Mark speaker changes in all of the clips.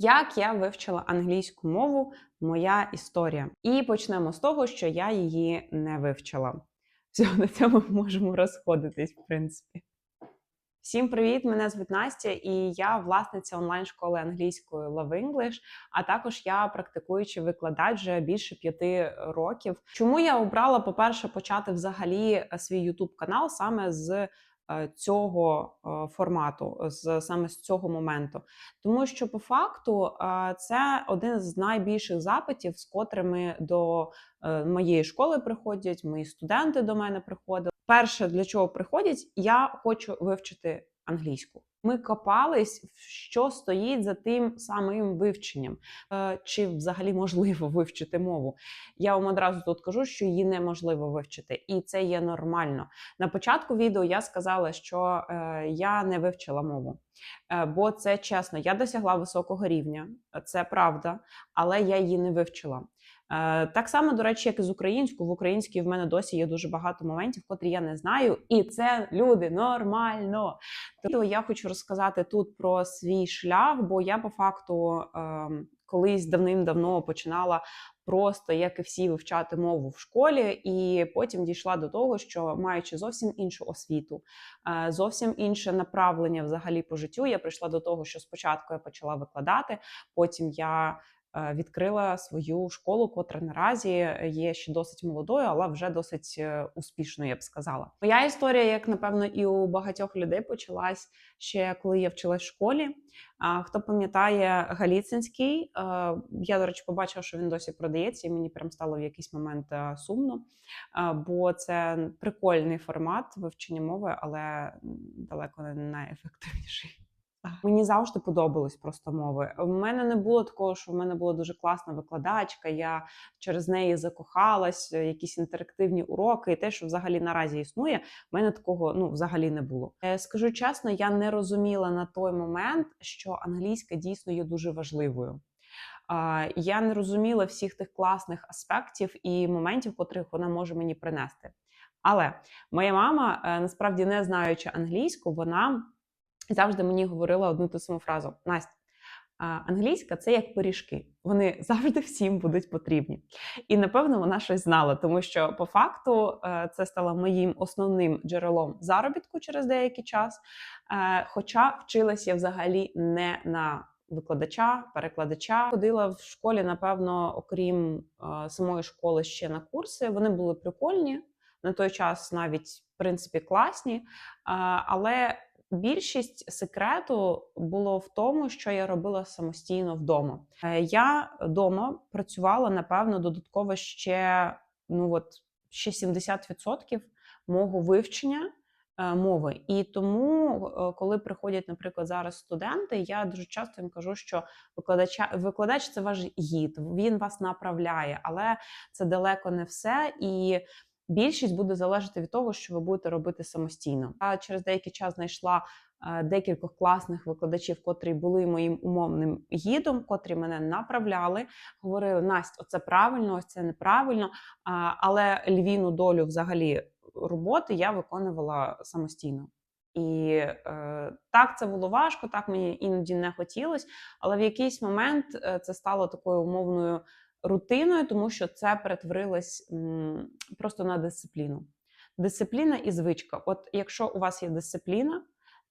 Speaker 1: Як я вивчила англійську мову, моя історія. І почнемо з того, що я її не вивчила. Все, на цьому можемо розходитись, в принципі. Всім привіт! Мене звуть Настя, і я власниця онлайн-школи англійської Love English, а також я практикуючий викладач вже більше п'яти років. Чому я обрала, по-перше, почати взагалі свій YouTube канал саме з цього е, формату, з саме з цього моменту? Тому що по факту е, це один з найбільших запитів, з котрими до е, моєї школи приходять, мої студенти до мене приходили. Перше, для чого приходять, я хочу вивчити англійську. Ми копались, що стоїть за тим самим вивченням, Е, чи взагалі можливо вивчити мову. Я вам одразу тут кажу, що її неможливо вивчити, і це є нормально. На початку відео я сказала, що е, я не вивчила мову, Е, бо це чесно, я досягла високого рівня, це правда, але я її не вивчила. Е, Так само, до речі, як і з українською. В українській в мене досі є дуже багато моментів, котрі я не знаю, і це люди нормально. Тобто я хочу розказати тут про свій шлях, бо я по факту ем, колись давним-давно починала просто, як і всі, вивчати мову в школі, і потім дійшла до того, що маючи зовсім іншу освіту, е, зовсім інше направлення взагалі по життю, я прийшла до того, що спочатку я почала викладати, потім я відкрила свою школу, котра наразі є ще досить молодою, але вже досить е, успішною, я б сказала. Моя історія, як напевно, і у багатьох людей почалась ще коли я вчилась в школі. А хто пам'ятає Галіцинський, е, я, до речі, побачила, що він досі продається, і мені прям стало в якийсь момент е, сумно, е, бо це прикольний формат вивчення мови, але далеко не найефективніший. Мені завжди подобались просто мови. У мене не було такого, що в мене була дуже класна викладачка. Я через неї закохалась, е, якісь інтерактивні уроки, і те, що взагалі наразі існує, в мене такого ну взагалі не було. Е, Скажу чесно, я не розуміла на той момент, що англійська дійсно є дуже важливою. Я не розуміла всіх тих класних аспектів і моментів, котрих вона може мені принести. Але моя мама, е, насправді не знаючи англійську, вона завжди мені говорила одну ту саму фразу: Настя, англійська це як пиріжки. Вони завжди всім будуть потрібні. І напевно вона щось знала, тому що по факту е, це стало моїм основним джерелом заробітку через деякий час. Е, Хоча вчилася я взагалі не на викладача, перекладача. Ходила в школі, напевно, окрім е, самої школи ще на курси. Вони були прикольні на той час, навіть в принципі класні. Але більшість секрету було в тому, що я робила самостійно вдома. Е, Я вдома працювала, напевно, додатково ще ну от ще 70% мого вивчення е, мови. І тому, е, коли приходять, наприклад, зараз студенти, я дуже часто їм кажу, що викладача викладач це ваш гід, він вас направляє, але це далеко не все. І більшість буде залежати від того, що ви будете робити самостійно. Я через деякий час знайшла е, декількох класних викладачів, котрі були моїм умовним гідом, котрі мене направляли, говорили: Настя, оце правильно, ось це неправильно. Але львіну долю взагалі роботи я виконувала самостійно. І е, так це було важко, так мені іноді не хотілося, але в якийсь момент е, це стало такою умовною рутиною, тому що це перетворилось просто на дисципліну. Дисципліна і звичка. От якщо у вас є дисципліна,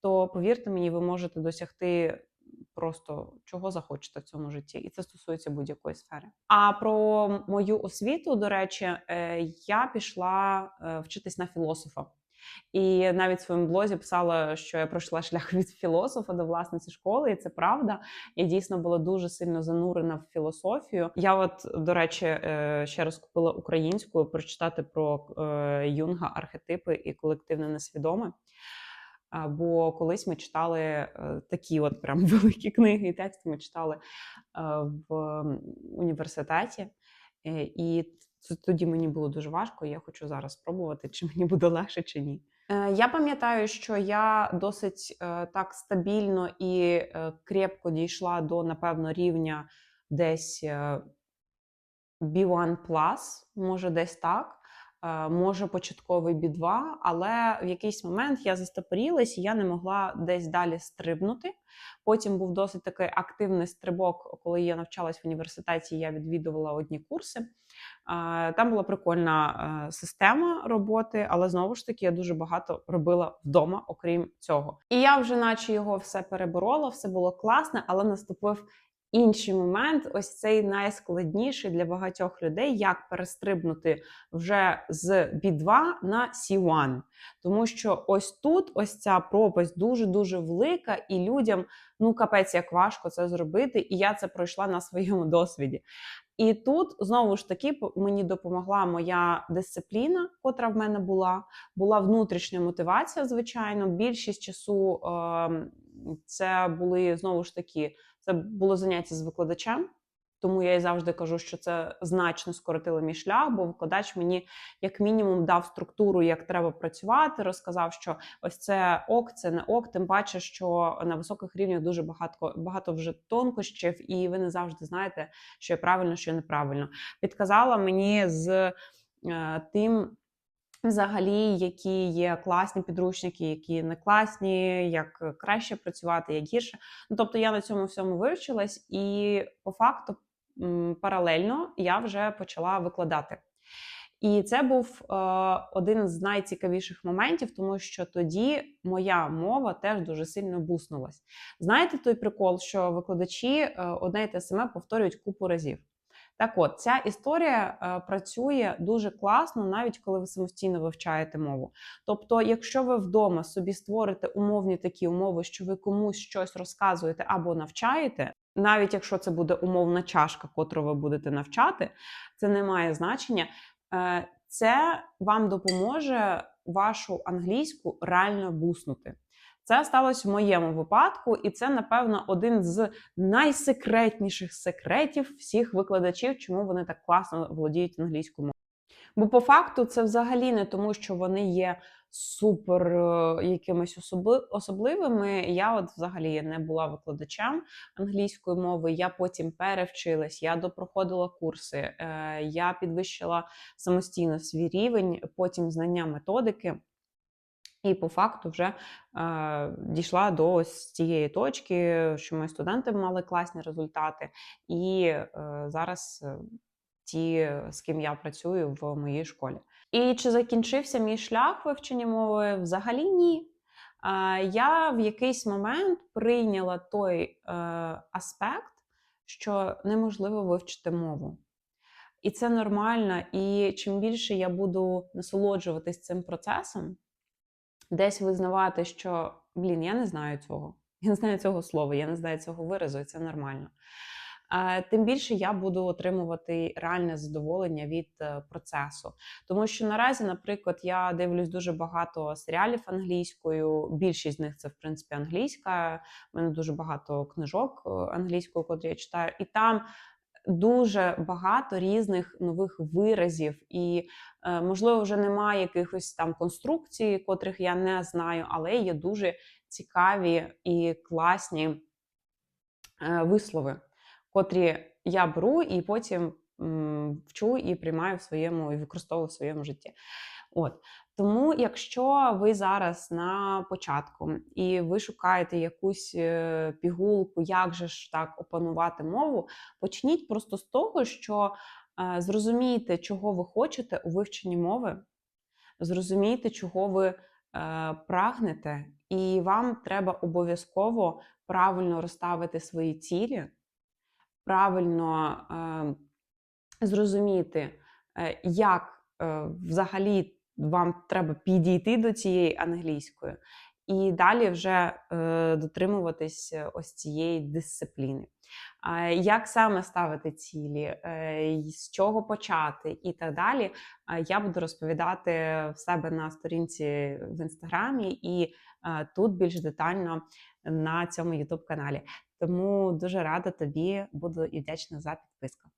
Speaker 1: то повірте мені, ви можете досягти просто чого захочете в цьому житті, і це стосується будь-якої сфери. А про мою освіту, до речі, е, я пішла е, вчитись на філософа. І навіть в своєму блозі писала, що я пройшла шлях від філософа до власниці школи, і це правда. Я дійсно була дуже сильно занурена в філософію. Я, от, до речі, е, ще раз купила українською прочитати про е, юнга архетипи і колективне несвідоме. Бо колись ми читали е, такі, от прям великі книги і тексти ми читали в університеті. І це тоді мені було дуже важко. і Я хочу зараз спробувати, чи мені буде легше, чи ні. Е, Я пам'ятаю, що я досить е, так стабільно і е, крепко дійшла до, напевно, рівня десь е, B1+, може, десь так. може початковий B2, але в якийсь момент я застопорілась, і я не могла десь далі стрибнути. Потім був досить такий активний стрибок, коли я навчалась в університеті, я відвідувала одні курси. Там була прикольна е, система роботи, але знову ж таки я дуже багато робила вдома, окрім цього. І я вже, наче його все переборола, все було класне, але наступив інший момент, ось цей найскладніший для багатьох людей, як перестрибнути вже з B2 на C1. Тому що ось тут ось ця пропасть дуже-дуже велика, і людям ну капець як важко це зробити. І я це пройшла на своєму досвіді. І тут знову ж таки мені допомогла моя дисципліна, котра в мене була. Була внутрішня мотивація, звичайно. Більшість часу е, це були знову ж таки, це було заняття з викладачем. Тому я і завжди кажу, що це значно скоротило мій шлях, бо викладач мені як мінімум дав структуру, як треба працювати, розказав, що ось це ок, це не ок. Тим паче, що на високих рівнях дуже багато багато вже тонкощів, і ви не завжди знаєте, що правильно, що неправильно. Підказала мені з е, тим. Взагалі, які є класні підручники, які не класні, як краще працювати, як гірше. Ну тобто я на цьому всьому вивчилась, і по факту паралельно я вже почала викладати. І це був е, один з найцікавіших моментів, тому що тоді моя мова теж дуже сильно буснулась. Знаєте той прикол, що викладачі е, одне й те саме повторюють купу разів. Так от, ця історія е, працює дуже класно, навіть коли ви самостійно вивчаєте мову. Тобто, якщо ви вдома собі створите умовні такі умови, що ви комусь щось розказуєте або навчаєте, навіть якщо це буде умовна чашка, котру ви будете навчати, це не має значення. Е, Це вам допоможе вашу англійську реально буснути. Це сталося в моєму випадку, і це, напевно, один з найсекретніших секретів всіх викладачів, чому вони так класно володіють англійською мовою. Бо по факту це взагалі не тому, що вони є супер е, якимись особливими. Я, от взагалі, не була викладачем англійської мови. Я потім перевчилась, я допроходила курси, е, я підвищила самостійно свій рівень, потім знання методики. І по факту вже е, дійшла до ось цієї точки, що мої студенти мали класні результати, і е, зараз е, ті, з ким я працюю в моїй школі. І чи закінчився мій шлях вивчення мови? Взагалі ні. Е, я в якийсь момент прийняла той е, аспект, що неможливо вивчити мову. І це нормально. І чим більше я буду насолоджуватись цим процесом, десь визнавати, що блін, я не знаю цього. Я не знаю цього слова, я не знаю цього виразу, і це нормально. Тим більше я буду отримувати реальне задоволення від е, процесу. Тому що наразі, наприклад, я дивлюсь дуже багато серіалів англійською. Більшість з них це в принципі англійська. У мене дуже багато книжок е, англійською, котрі я читаю, і там дуже багато різних нових виразів, і е, можливо вже немає якихось там конструкцій, котрих я не знаю, але є дуже цікаві і класні е, вислови, котрі я беру і потім вчу і приймаю в своєму і використовую в своєму житті. От тому, якщо ви зараз на початку і ви шукаєте якусь е, пігулку, як же ж так опанувати мову, почніть просто з того, що е, зрозумійте, чого ви хочете у вивченні мови, зрозумійте, чого ви е, прагнете, і вам треба обов'язково правильно розставити свої цілі, правильно зрозуміти, як взагалі вам треба підійти до цієї англійської, і далі вже е, дотримуватись е, ось цієї дисципліни. А, Як саме ставити цілі, е, з чого почати, і так далі, а, я буду розповідати в себе на сторінці в інстаграмі і е, тут більш детально на цьому youtube каналі. Тому дуже рада тобі, буду і вдячна за підписку.